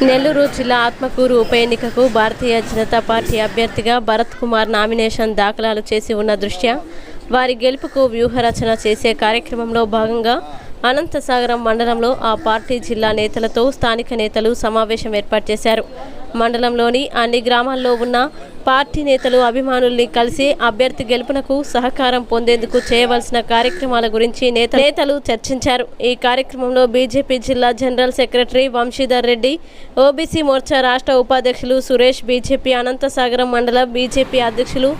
నెల్లూరు జిల్లా ఆత్మకూరు ఉప ఎన్నికకు భారతీయ జనతా పార్టీ అభ్యర్థిగా భరత్ కుమార్ నామినేషన్ దాఖలాలు చేసి ఉన్న దృష్ట్యా వారి గెలుపుకు వ్యూహరచన చేసే కార్యక్రమంలో భాగంగా అనంతసాగరం మండలంలో ఆ పార్టీ జిల్లా నేతలతో స్థానిక నేతలు సమావేశం ఏర్పాటు చేశారు. మండలంలోని అన్ని గ్రామాల్లో ఉన్న పార్టీ నేతలు అభిమానుల్ని కలిసి అభ్యర్థి గెలుపునకు సహకారం పొందేందుకు చేయవలసిన కార్యక్రమాల గురించి నేత నేతలు చర్చించారు. ఈ కార్యక్రమంలో బీజేపీ జిల్లా general secretary Vamshidhar Reddy OBC Morcha రాష్ట్ర ఉపాధ్యక్షులు సురేష్ బీజేపీ అనంతసాగరం మండల బీజేపీ అధ్యక్షులు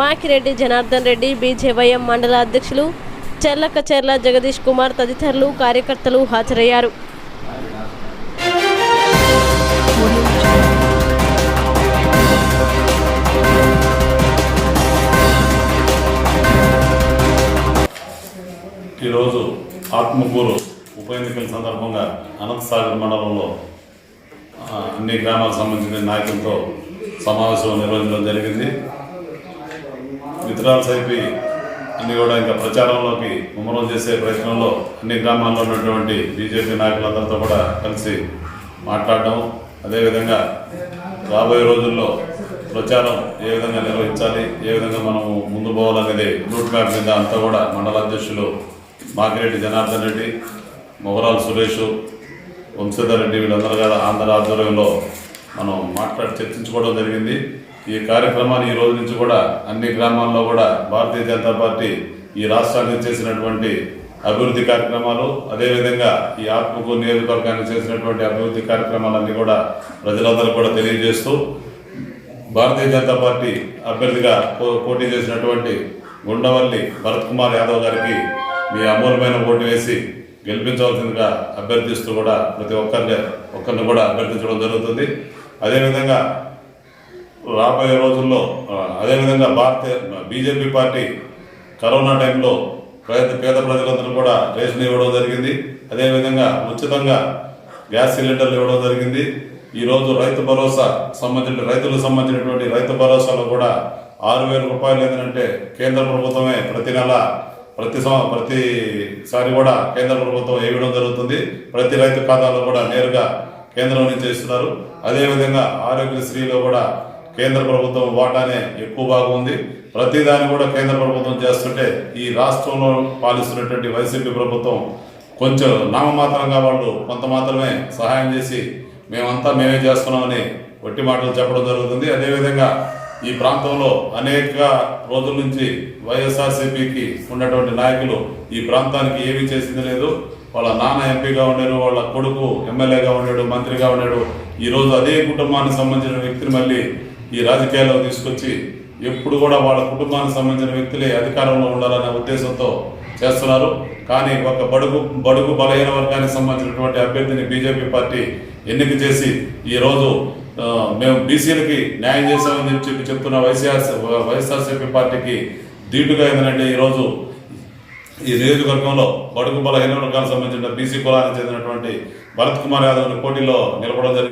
మాకిరెడ్డి జనార్దన్ రెడ్డి బీజేవైఎం మండల అధ్యక్షులు చెర్లకచెర్ల జగదీష్ కుమార్ తదితరులు కార్యకర్తలు హాజరయ్యారు. ఈరోజు ఆత్మకూరు ఉప ఎన్నికల సందర్భంగా అనంతసాగర్ మండలంలో అన్ని గ్రామాలకు సంబంధించిన నాయకులతో సమావేశం నిర్వహించడం జరిగింది. విత్తనాలు సైపి అన్ని కూడా ఇంకా ప్రచారంలోకి ముమ్మరం చేసే ప్రయత్నంలో అన్ని గ్రామాల్లో ఉన్నటువంటి బీజేపీ నాయకులందరితో కూడా కలిసి మాట్లాడడం. అదేవిధంగా రాబోయే రోజుల్లో ప్రచారం ఏ విధంగా నిర్వహించాలి ఏ విధంగా మనము ముందు పోవాలనేది రూట్ మ్యాప్ మీద అంతా కూడా మండల అధ్యక్షులు మాకిరెడ్డి జనార్దన్ రెడ్డి మొగరాల సురేష్ వంశధర్ రెడ్డి వీళ్ళందరూ కూడా ఆంధ్ర ఆధ్వర్యంలో మనం మాట్లాడి చర్చించుకోవడం జరిగింది. ఈ కార్యక్రమాన్ని ఈ రోజు నుంచి కూడా అన్ని గ్రామాల్లో కూడా భారతీయ జనతా పార్టీ ఈ రాష్ట్రానికి చేసినటువంటి అభివృద్ధి కార్యక్రమాలు అదేవిధంగా ఈ ఆత్మకూరు నియోజకవర్గానికి చేసినటువంటి అభివృద్ధి కార్యక్రమాలన్నీ కూడా ప్రజలందరూ కూడా తెలియజేస్తూ భారతీయ జనతా పార్టీ అభ్యర్థిగా పో- పోటీ చేసినటువంటి గుండవల్లి భరత్ కుమార్ యాదవ్ గారికి మీ అమూల్యమైన ఓటు వేసి గెలిపించవలసిందిగా అభ్యర్థిస్తూ కూడా ప్రతి ఒక్కరిని ఒక్కరిని కూడా అభ్యర్థించడం జరుగుతుంది. అదేవిధంగా రాబోయే రోజుల్లో అదేవిధంగా భారతీయ బీజేపీ పార్టీ కరోనా టైంలో పేద పేద ప్రజలందరూ కూడా రేషన్ ఇవ్వడం జరిగింది. అదేవిధంగా ఉచితంగా గ్యాస్ సిలిండర్లు ఇవ్వడం జరిగింది. ఈరోజు రైతు భరోసా సంబంధించిన రైతులకు సంబంధించినటువంటి రైతు భరోసాలో కూడా ఆరు వేల రూపాయలు ఏంటంటే కేంద్ర ప్రభుత్వమే ప్రతి నెల ప్రతి సం ప్రతిసారి కూడా కేంద్ర ప్రభుత్వం ఇవ్వడం జరుగుతుంది. ప్రతి రైతు ఖాతాలో కూడా నేరుగా కేంద్రం నుంచి ఇస్తున్నారు అదేవిధంగా ఆరోగ్యశ్రీలో కూడా కేంద్ర ప్రభుత్వం వాటానే ఎక్కువ భాగం ఉంది. ప్రతిదాన్ని కూడా కేంద్ర ప్రభుత్వం చేస్తుంటే ఈ రాష్ట్రంలో పాలిస్తున్నటువంటి వైసీపీ ప్రభుత్వం కొంచెం నామమాత్రంగా వాళ్ళు కొంత మాత్రమే సహాయం చేసి మేమంతా మేమే చేస్తున్నామని వట్టి మాటలు చెప్పడం జరుగుతుంది. అదేవిధంగా ఈ ప్రాంతంలో అనేక రోజుల నుంచి వైఎస్ఆర్సీపీకి ఉన్నటువంటి నాయకులు ఈ ప్రాంతానికి ఏమీ చేసింది లేదు. వాళ్ళ నాన్న ఎంపీగా ఉండారు వాళ్ళ కొడుకు ఎమ్మెల్యేగా ఉన్నాడు మంత్రిగా ఉన్నాడు ఈరోజు అదే కుటుంబానికి సంబంధించిన వ్యక్తిని మళ్ళీ ఈ రాజకీయాల్లో తీసుకొచ్చి ఎప్పుడు కూడా వాళ్ళ కుటుంబానికి సంబంధించిన వ్యక్తులే అధికారంలో ఉండాలనే ఉద్దేశంతో చేస్తున్నారు. కానీ ఒక బడుగు బడుగు బలహీన వర్గానికి సంబంధించినటువంటి అభ్యర్థిని బీజేపీ పార్టీ ఎన్నిక చేసి ఈరోజు మేము బీసీలకి న్యాయం చేశామని చెప్పి చెప్తున్న వైసీఆర్ వైఎస్ఆర్సీపీ పార్టీకి ధీటుగా ఏంటంటే ఈరోజు ఈ నియోజకవర్గంలో బడుగు బలహీన వర్గాలకు సంబంధించిన బీసీ కులానికి చెందినటువంటి భరత్ కుమార్ యాదవ్ని పోటీలో నిలబడడం జరిగింది.